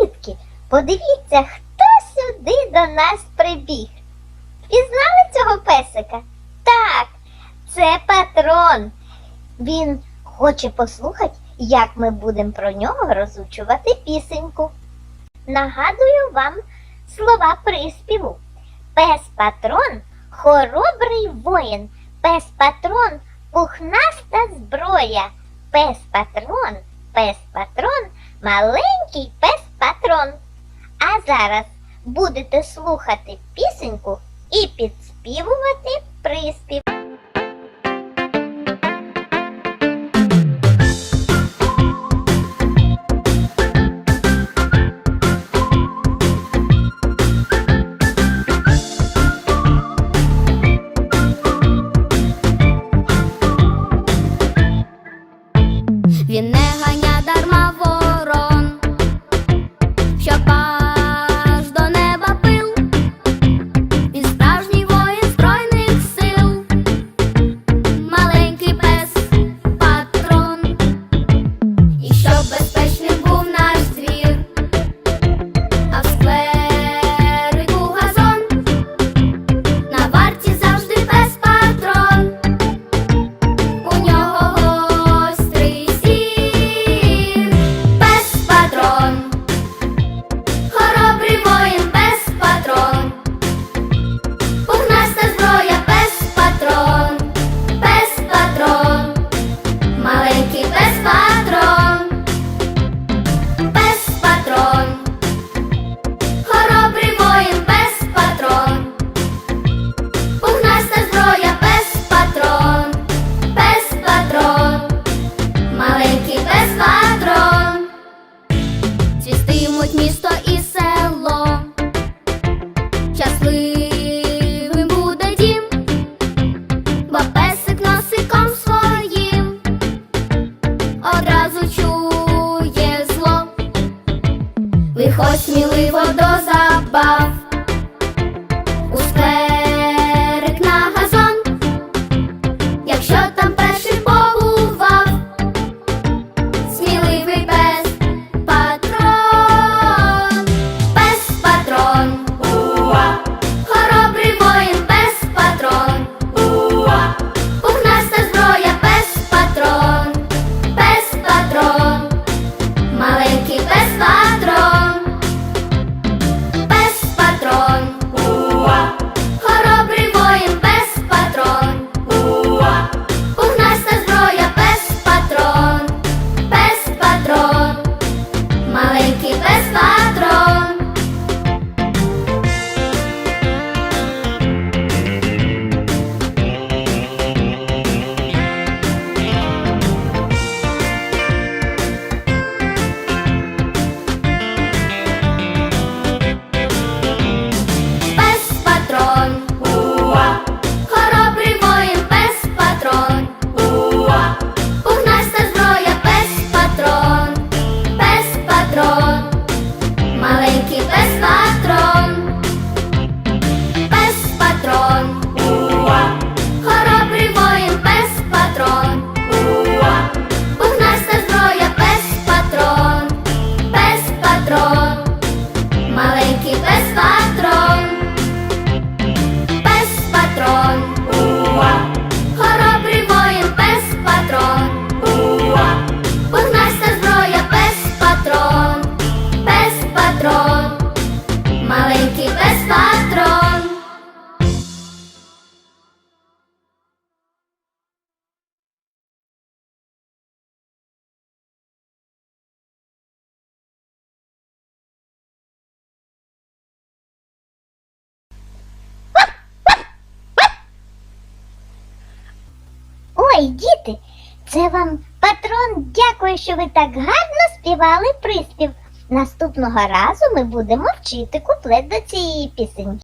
Дітки, подивіться, хто сюди до нас прибіг. Пізнали цього песика? Так, це патрон. Він хоче послухати, як ми будемо про нього розучувати пісеньку. Нагадую вам слова приспіву. Пес патрон хоробрий воїн. Пес патрон пухнаста зброя. Пес патрон, пес патрон, маленький пес патрон. А зараз будете слухати пісеньку і підспівувати приспів. й діти, це вам патрон дякую, що ви так гарно співали приспів. Наступного разу ми будемо вчити куплет до цієї пісень.